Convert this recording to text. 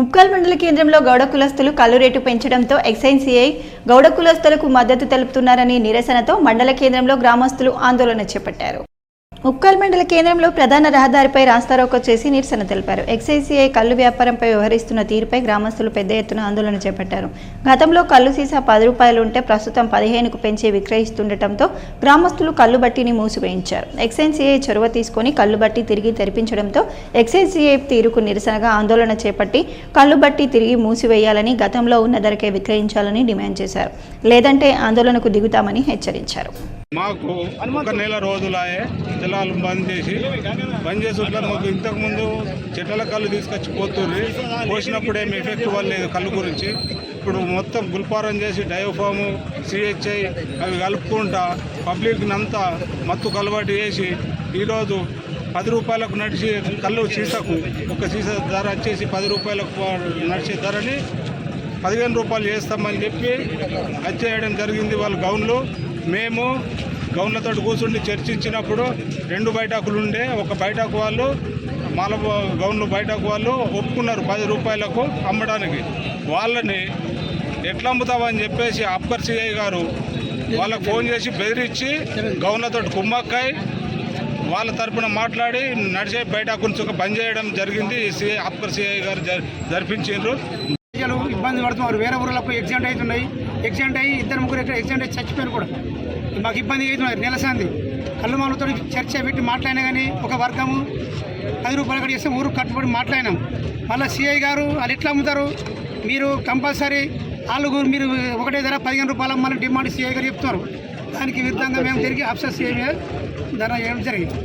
ముక్కాల్ మండల కేంద్రంలో గౌడ కులస్తులు కల్లు రేటు పెంచడంతో ఎక్సైజ్ సిఐ గౌడ కులస్తులకు మద్దతు తెలుపుతున్నారని నిరసనతో మండల కేంద్రంలో గ్రామస్తులు ఆందోళన చేపట్టారు. ఉక్కల్ మండల కేంద్రంలో ప్రధాన రహదారిపై రాస్తారోకో చేసి నిరసన తెలిపారు. ఎక్సైసీఐ కళ్ళు వ్యాపారంపై వ్యవహరిస్తున్న తీరుపై గ్రామస్తులు పెద్ద ఎత్తున ఆందోళన చేపట్టారు. గతంలో కళ్ళు సీసా పది రూపాయలు ఉంటే ప్రస్తుతం పదిహేనుకు పెంచి విక్రయిస్తుండటంతో గ్రామస్తులు కళ్ళు బట్టిని మూసివేయించారు. ఎక్సైసీఐ చొరవ తీసుకొని కళ్ళు బట్టి తిరిగి తెరిపించడంతో ఎక్సైసీఐ తీరుకు నిరసనగా ఆందోళన చేపట్టి కళ్ళు బట్టి తిరిగి మూసివేయాలని గతంలో ఉన్న ధరకే విక్రయించాలని డిమాండ్ చేశారు. లేదంటే ఆందోళనకు దిగుతామని హెచ్చరించారు. మాకు ఒక నెల రోజులాయే జలాలు బంద్ చేసి బంద్ చేసి ఉంటే మాకు ఇంతకుముందు చెట్ల కళ్ళు తీసుకొచ్చి పోతుంది పోసినప్పుడు ఏమి ఎఫెక్ట్ లేదు కళ్ళు గురించి. ఇప్పుడు మొత్తం గుల్పారం చేసి డయోఫాము సిహెచ్ఐ అవి కలుపుకుంటా పబ్లిక్ని అంతా మత్తు కలవాటు చేసి ఈరోజు పది రూపాయలకు నడిచి కళ్ళు సీసకు ఒక సీసా ధర వచ్చేసి పది రూపాయలకు నడిచే ధరని పదిహేను రూపాయలు చేస్తామని చెప్పి వచ్చేయడం జరిగింది వాళ్ళ గౌన్లు. మేము గవర్నర్తో కూర్చుండి చర్చించినప్పుడు రెండు బయటాకులు ఉండే ఒక బయటాకు వాళ్ళు మాల గౌన్లు బయటకు వాళ్ళు ఒప్పుకున్నారు పది రూపాయలకు అమ్మడానికి. వాళ్ళని ఎట్లా అమ్ముతామని చెప్పేసి అప్పర్ సిఐ గారు వాళ్ళకు ఫోన్ చేసి బెదిరించి గౌన్లతో కుమ్మక్కాయ్ వాళ్ళ తరపున మాట్లాడి నడిచే బయట కొంచెం బంద్ చేయడం జరిగింది సిఐ అప్పర్ సిఐ గారు జ- జరిపించారు ప్రజలు ఇబ్బంది పడుతున్నారు. వేరే ఊర్లకు ఎక్సిడెంట్ అవుతున్నాయి. ఎక్సిడెంట్ అయ్యి ఇద్దరు ముగ్గురు ఎక్కడ ఎక్సిడెంట్ అయ్యి చచ్చిపోయారు కూడా. మాకు ఇబ్బంది అవుతున్నారు. నెలసంది. కళ్ళు మాలతో చర్చ పెట్టి మాట్లాడినా కానీ ఒక వర్గము పది రూపాయలు అక్కడ చేస్తే ఊరు కట్టుబడి మాట్లాడినాం. మళ్ళీ సిఐ గారు వాళ్ళు ఎట్లా అమ్ముతారు? మీరు కంపల్సరీ వాళ్ళు మీరు ఒకటే ధర పదిహేను రూపాయలు అమ్మాలని డిమాండ్ సిఐ గారు చెప్తున్నారు. దానికి విరుద్ధంగా మేము తిరిగి అఫ్సర్ సిఐ మీద ధర చేయడం జరిగింది.